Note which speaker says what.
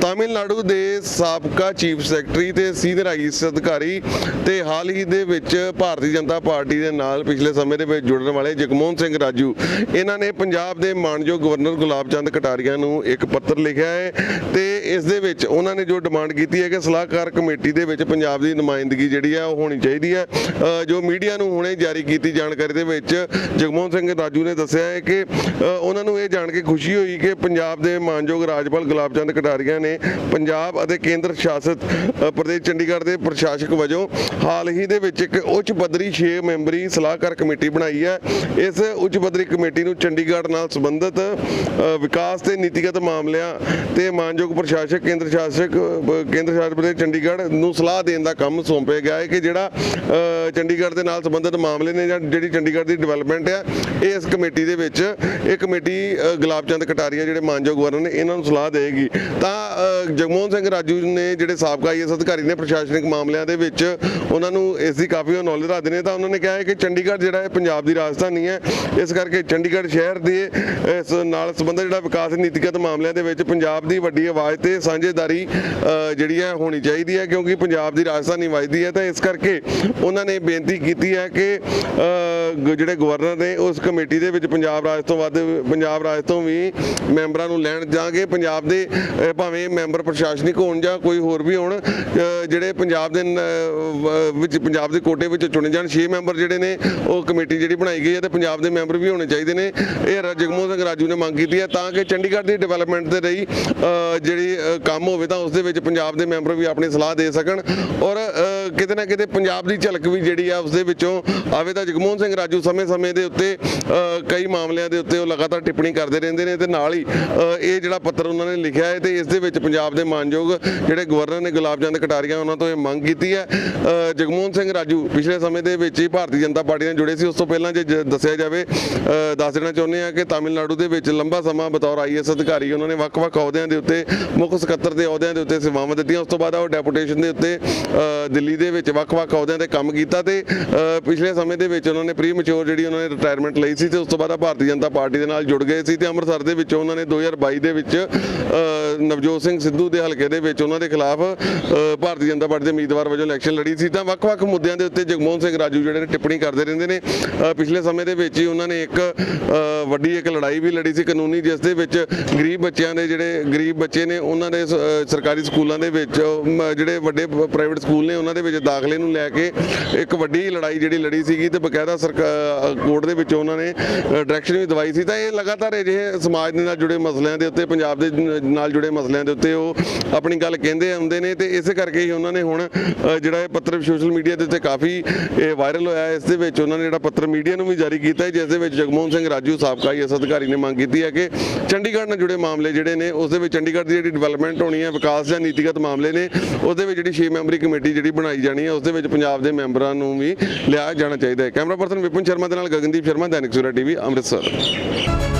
Speaker 1: ਤਾਮਿਲਨਾਡੂ ਦੇ ਸਾਬਕਾ chief secretary ਤੇ ਸੀਨੀਅਰ ਆਈਐਸ ਅਧਿਕਾਰੀ ਤੇ ਹਾਲ ਹੀ ਦੇ ਵਿੱਚ ਭਾਰਤੀ ਜਨਤਾ ਪਾਰਟੀ ਦੇ ਨਾਲ ਪਿਛਲੇ ਸਮੇਂ ਦੇ ਵਿੱਚ ਜੁੜਨ ਵਾਲੇ ਜਗਮੋਹਨ ਸਿੰਘ ਰਾਜੂ। ਇਹਨਾਂ ਨੇ ਪੰਜਾਬ ਦੇ ਮਾਨਯੋਗ ਗਵਰਨਰ ਗੁਲਾਬ ਚੰਦ ਕਟਾਰੀਆ ਨੂੰ ਇੱਕ ਪੱਤਰ ਲਿਖਿਆ ਹੈ ਤੇ ਇਸ ਦੇ ਵਿੱਚ ਉਹਨਾਂ ਨੇ ਜੋ ਡਿਮਾਂਡ ਕੀਤੀ ਹੈ ਕਿ ਸਲਾਹਕਾਰ ਕਮੇਟੀ ਦੇ ਵਿੱਚ ਪੰਜਾਬ ਦੀ ਨੁਮਾਇੰਦਗੀ ਜਿਹੜੀ ਹੈ ਉਹ ਹੋਣੀ ਚਾਹੀਦੀ ਹੈ। ਜੋ ਮੀਡੀਆ ਨੂੰ ਹੁਣੇ ਜਾਰੀ ਕੀਤੀ ਜਾਣਕਾਰੀ ਦੇ ਵਿੱਚ ਜਗਮੋਹਨ ਸਿੰਘ ਰਾਜੂ ਨੇ ਦੱਸਿਆ ਹੈ ਕਿ ਉਹਨਾਂ ਨੂੰ ਇਹ ਜਾਣ ਕੇ ਖੁਸ਼ੀ ਹੋਈ ਕਿ ਪੰਜਾਬ ਦੇ ਮਾਨਯੋਗ ਰਾਜਪਾਲ ਗੁਲਾਬ ਚੰਦ ਕਟਾਰੀਆ ਨੇ ਪੰਜਾਬ ਅਤੇ ਕੇਂਦਰ ਸ਼ਾਸਿਤ ਪ੍ਰਦੇਸ਼ ਚੰਡੀਗੜ੍ਹ ਦੇ ਪ੍ਰਸ਼ਾਸਕ ਵਜੋਂ ਹਾਲ ਹੀ ਦੇ ਵਿੱਚ ਇੱਕ ਉੱਚ ਪੱਧਰੀ 6 ਮੈਂਬਰੀ ਸਲਾਹਕਾਰ ਕਮੇਟੀ ਬਣਾਈ ਹੈ। ਇਸ ਉੱਚ ਪੱਧਰੀ ਕਮੇਟੀ ਨੂੰ ਚੰਡੀਗੜ੍ਹ ਨਾਲ ਸੰਬੰਧਿਤ ਵਿਕਾਸ ਤੇ ਨੀਤੀਗਤ ਮਾਮਲਿਆਂ ਤੇ ਮਾਨਯੋਗ ਪ੍ਰਸ਼ਾਸਕ, ਕੇਂਦਰ ਸ਼ਾਸਕ ਕੇਂਦਰ ਸ਼ਾਸਤ ਪ੍ਰਦੇਸ਼ ਚੰਡੀਗੜ੍ਹ ਨੂੰ ਸਲਾਹ ਦੇਣ ਦਾ ਕੰਮ ਸੌਂਪਿਆ ਗਿਆ ਹੈ ਕਿ ਜਿਹੜਾ ਚੰਡੀਗੜ੍ਹ ਦੇ ਨਾਲ ਸੰਬੰਧਿਤ ਮਾਮਲੇ ਨੇ ਜਾਂ ਜਿਹੜੀ ਚੰਡੀਗੜ੍ਹ ਦੀ ਡਿਵੈਲਪਮੈਂਟ ਹੈ ਇਹ ਇਸ ਕਮੇਟੀ ਦੇ ਵਿੱਚ ਇਹ ਕਮੇਟੀ ਗੁਲਾਬ ਚੰਦ ਕਟਾਰੀਆ ਜਿਹੜੇ ਮਾਨਯੋਗ ਗਵਰਨਰ ਨੇ, ਇਹਨਾਂ ਨੂੰ ਸਲਾਹ ਦੇਗੀ ਤਾਂ ਜਗਮੋਹਨ ਸਿੰਘ ਰਾਜੂ ਨੇ ਜਿਹੜੇ ਸਾਬਕਾ ਆਈਐਸ ਅਧਿਕਾਰੀ ਨੇ ਪ੍ਰਸ਼ਾਸਨਿਕ ਮਾਮਲਿਆਂ ਦੇ ਵਿੱਚ ਉਹਨਾਂ ਨੂੰ ਇਸ ਦੀ ਕਾਫੀ ਨੌਲੇਜ ਰੱਖਦੇ ਨੇ ਤਾਂ ਉਹਨਾਂ ਨੇ ਕਿਹਾ ਹੈ ਕਿ ਚੰਡੀਗੜ੍ਹ ਜਿਹੜਾ ਹੈ ਪੰਜਾਬ ਦੀ ਰਾਜਧਾਨੀ ਹੈ, ਇਸ ਕਰਕੇ ਚੰਡੀਗੜ੍ਹ ਸ਼ਹਿਰ ਦੇ, ਇਸ ਨਾਲ ਸੰਬੰਧਿਤ ਜਿਹੜਾ ਵਿਕਾਸ ਨੀਤੀਗਤ ਮਾਮਲਿਆਂ ਦੇ ਵਿੱਚ ਪੰਜਾਬ ਦੀ ਵੱਡੀ ਆਵਾਜ਼ ਤੇ ਸਾਂਝੇਦਾਰੀ ਜਿਹੜੀ ਹੈ ਹੋਣੀ ਚਾਹੀਦੀ ਹੈ, ਕਿਉਂਕਿ ਪੰਜਾਬ ਦੀ ਰਾਜਧਾਨੀ ਵੱਜਦੀ ਹੈ ਤਾਂ ਇਸ ਕਰਕੇ ਉਹਨਾਂ ਨੇ ਬੇਨਤੀ ਕੀਤੀ ਹੈ ਕਿ ਜਿਹੜੇ ਗਵਰਨਰ ਨੇ ਉਸ ਕਮੇਟੀ ਦੇ ਵਿੱਚ ਪੰਜਾਬ ਰਾਜ ਤੋਂ ਵੱਧ, ਪੰਜਾਬ ਰਾਜ ਤੋਂ ਵੀ ਮੈਂਬਰਾਂ ਨੂੰ ਲੈਣ ਜਾਗੇ ਪੰਜਾਬ ਦੇ ਭਾਵੇਂ ਮੈਂਬਰ ਪ੍ਰਸ਼ਾਸਨਿਕ ਹੋਣ ਜਾਂ ਕੋਈ ਹੋਰ ਵੀ ਹੋਣ ਜਿਹੜੇ ਪੰਜਾਬ ਦੇ ਵਿੱਚ, ਪੰਜਾਬ ਦੇ ਕੋਟੇ ਵਿੱਚ ਚੁਣੇ ਜਾਣ 6 ਮੈਂਬਰ ਜਿਹੜੇ ਨੇ, ਉਹ ਕਮੇਟੀ ਜਿਹੜੀ ਬਣਾਈ ਗਈ ਹੈ ਤੇ ਪੰਜਾਬ ਦੇ ਮੈਂਬਰ ਵੀ ਹੋਣੇ ਚਾਹੀਦੇ ਨੇ। ਇਹ ਰ- ਜਗਮੋਹਨ ਸਿੰਘ ਰਾਜੂ ਨੇ ਮੰਗ ਕੀਤੀ ਹੈ ਤਾਂ ਕਿ ਚੰਡੀਗੜ੍ਹ ਦੀ ਡਿਵੈਲਪਮੈਂਟ ਦੇ ਲਈ ਜਿਹੜੀ ਕੰਮ ਹੋਵੇ ਤਾਂ ਉਸ ਦੇ ਵਿੱਚ ਪੰਜਾਬ ਦੇ ਮੈਂਬਰ ਵੀ ਆਪਣੀ ਸਲਾਹ ਦੇ ਸਕਣ ਔਰ ਕਿਤੇ ਨਾ ਕਿਤੇ ਪੰਜਾਬ ਦੀ ਝਲਕ ਵੀ ਜਿਹੜੀ ਆ ਉਸ ਦੇ ਵਿੱਚੋਂ ਆਵੇ ਤਾਂ ਜਗਮੋਹਨ ਸਿੰਘ ਰਾਜੂ ਸਮੇਂ-ਸਮੇਂ ਦੇ ਉੱਤੇ ਕਈ ਮਾਮਲਿਆਂ ਦੇ ਉੱਤੇ ਉਹ ਲਗਾਤਾਰ ਟਿੱਪਣੀ ਕਰਦੇ ਰਹਿੰਦੇ ਨੇ ਤੇ ਨਾਲ ਹੀ ਇਹ ਜਿਹੜਾ ਪੱਤਰ ਉਹਨਾਂ ਨੇ ਲਿਖਿਆ ਹੈ ਤੇ ਇਸ ਦੇ ਵਿੱਚ ਪੰਜਾਬ ਦੇ ਮਾਨਯੋਗ ਜਿਹੜੇ ਗਵਰਨਰ ਨੇ ਗੁਲਾਬ ਚੰਦ ਕਟਾਰੀਆ ਉਹਨਾਂ ਤੋਂ ਇਹ ਮੰਗ ਕੀਤੀ ਹੈ। ਜਗਮੋਹਨ ਸਿੰਘ ਰਾਜੂ ਪਿਛਲੇ ਸਮੇਂ ਦੇ ਵਿੱਚ ਹੀ ਭਾਰਤੀ ਜਨਤਾ ਪਾਰਟੀ ਨਾਲ ਜੁੜੇ ਸੀ। ਉਸ ਤੋਂ ਪਹਿਲਾਂ ਜੇ ਜ- ਦੱਸਿਆ ਜਾਵੇ ਦੱਸ ਦੇਣਾ ਚਾਹੁੰਦੇ ਆ ਕਿ ਤਾਮਿਲਨਾਡੂ ਦੇ ਵਿੱਚ ਲੰਬਾ ਸਮਾਂ ਬਤੌਰ ਆਈਐਸ ਅਧਿਕਾਰੀ ਉਹਨਾਂ ਨੇ ਵੱਖ-ਵੱਖ ਅਹੁਦਿਆਂ ਦੇ ਉੱਤੇ, ਮੁੱਖ ਸਕੱਤਰ ਦੇ ਅਹੁਦਿਆਂ ਦੇ ਉੱਤੇ ਸੇਵਾਵਾਂ ਦਿੱਤੀਆਂ। ਉਸ ਤੋਂ ਬਾਅਦ ਉਹ ਡੈਪੂਟੇਸ਼ਨ ਦੇ ਉੱਤੇ ਦਿੱਲੀ ਦਿੱਲੀ ਦੇ ਵਿੱਚ ਵੱਖ-ਵੱਖ ਅਹੁਦਿਆਂ ਤੇ ਕੰਮ ਕੀਤਾ ਤੇ ਪਿਛਲੇ ਸਮੇਂ ਦੇ ਵਿੱਚ ਉਹਨਾਂ ਨੇ ਪ੍ਰੀ ਮੈਚੁਰ ਜਿਹੜੀ ਉਹਨਾਂ ਨੇ ਰਿਟਾਇਰਮੈਂਟ ਲਈ ਸੀ ਤੇ ਉਸ ਤੋਂ ਬਾਅਦ ਭਾਰਤੀ ਜਨਤਾ ਪਾਰਟੀ ਦੇ ਨਾਲ ਜੁੜ ਗਏ ਸੀ ਤੇ ਅੰਮ੍ਰਿਤਸਰ ਦੇ ਵਿੱਚ ਉਹਨਾਂ ਨੇ 2022 ਦੇ ਵਿੱਚ ਨਵਜੋਤ ਸਿੰਘ ਸਿੱਧੂ ਦੇ ਹਲਕੇ ਦੇ ਵਿੱਚ ਉਹਨਾਂ ਦੇ ਖਿਲਾਫ ਭਾਰਤੀ ਜਨਤਾ ਪਾਰਟੀ ਦੇ ਉਮੀਦਵਾਰ ਵਜੋਂ ਇਲੈਕਸ਼ਨ ਲੜੀ ਸੀ। ਤਾਂ ਵੱਖ-ਵੱਖ ਮੁੱਦਿਆਂ ਦੇ ਉੱਤੇ ਜਗਮੋਹਨ ਸਿੰਘ ਰਾਜੂ ਜਿਹੜੇ ਨੇ ਟਿੱਪਣੀ ਕਰਦੇ ਰਹਿੰਦੇ ਨੇ। ਪਿਛਲੇ ਸਮੇਂ ਦੇ ਵਿੱਚ ਹੀ ਉਹਨਾਂ ਨੇ ਇੱਕ ਵੱਡੀ ਇੱਕ ਲੜਾਈ ਵੀ ਲੜੀ ਸੀ ਕਾਨੂੰਨੀ, ਜਿਸ ਦੇ ਵਿੱਚ ਗਰੀਬ ਬੱਚਿਆਂ ਦੇ ਜਿਹੜੇ ਗਰੀਬ ਬੱਚੇ ਨੇ, ਉਹਨਾਂ ਦੇ ਸਰਕਾਰੀ ਸਕੂਲਾਂ ਦੇ ਵਿੱਚ ਜਿਹੜੇ ਵੱਡੇ ਪ੍ਰਾਈਵੇਟ ਸਕੂਲ ਨੇ, ਉਹਨਾਂ ਦੇ ਵਿੱਚ ਦਾਖਲੇ ਨੂੰ ਲੈ ਕੇ ਇੱਕ ਵੱਡੀ ਲੜਾਈ ਜਿਹੜੀ ਲੜੀ ਸੀਗੀ ਤੇ ਬਕਾਇਦਾ ਸਰਕਾਰ ਕੋਰਟ ਦੇ ਵਿੱਚ ਉਹਨਾਂ ਨੇ ਡਾਇਰੈਕਸ਼ਨ ਵੀ ਦਵਾਈ ਸੀ। ਤਾਂ ਇਹ ਲਗਾਤਾਰ ਅਜਿਹੇ ਸਮਾਜ ਦੇ ਨਾਲ ਜੁੜੇ ਮਸਲਿਆਂ ਦੇ ਉੱਤੇ, ਪੰਜਾਬ ਦੇ ਨਾਲ ਜੁੜੇ ਮਸਲਿਆਂ ਦੇ ਉੱਤੇ ਉਹ ਆਪਣੀ ਗੱਲ ਕਹਿੰਦੇ ਆਉਂਦੇ ਨੇ ਤੇ ਇਸੇ ਕਰਕੇ ਹੀ ਉਹਨਾਂ ਨੇ ਹੁਣ ਜਿਹੜਾ ਇਹ ਪੱਤਰ ਸੋਸ਼ਲ ਮੀਡੀਆ ਦੇ ਉੱਤੇ ਕਾਫੀ, ਇਹ ਵਾਇਰਲ ਹੋਇਆ ਇਸ ਦੇ ਵਿੱਚ ਉਹਨਾਂ ਨੇ ਜਿਹੜਾ ਪੱਤਰ ਮੀਡੀਆ ਨੂੰ ਵੀ ਜਾਰੀ ਕੀਤਾ ਹੈ, ਜਿਸ ਦੇ ਵਿੱਚ ਜਗਮੋਹਨ ਸਿੰਘ ਰਾਜੂ ਸਾਬਕਾ ਆਈਐਸ ਅਧਿਕਾਰੀ ਨੇ ਮੰਗ ਕੀਤੀ ਹੈ ਕਿ ਚੰਡੀਗੜ੍ਹ ਨਾਲ ਜੁੜੇ ਮਾਮਲੇ ਜਿਹੜੇ ਨੇ, ਉਸ ਦੇ ਵਿੱਚ ਚੰਡੀਗੜ੍ਹ ਦੀ ਜਿਹੜੀ ਡਿਵੈਲਪਮੈਂਟ ਹੋਣੀ ਹੈ, ਵਿਕਾਸ ਜਾਂ ਨੀਤੀਗਤ ਮਾਮਲੇ ਨੇ ਉਸ ਦੇ ਵਿੱਚ ਜਿਹੜੀ 6 ਮੈਂਬਰੀ ਕਮੇਟੀ ਜਿਹੜੀ ਬਣਾਈ ਜਾਣੀ ਹੈ ਉਸ ਦੇ ਵਿੱਚ ਪੰਜਾਬ ਦੇ ਮੈਂਬਰਾਂ ਨੂੰ ਵੀ ਲਿਆ ਜਾਣਾ ਚਾਹੀਦਾ ਹੈ। ਕੈਮਰਾ ਪਰਸਨ ਵਿਪਨ ਸ਼ਰਮਾ ਦੇ ਨਾਲ ਗਗਨਦੀਪ ਸ਼ਰਮਾ, ਦੈਨਿਕ ਸੂਰਾ ਟੀਵੀ, ਅੰਮ੍ਰਿਤਸਰ।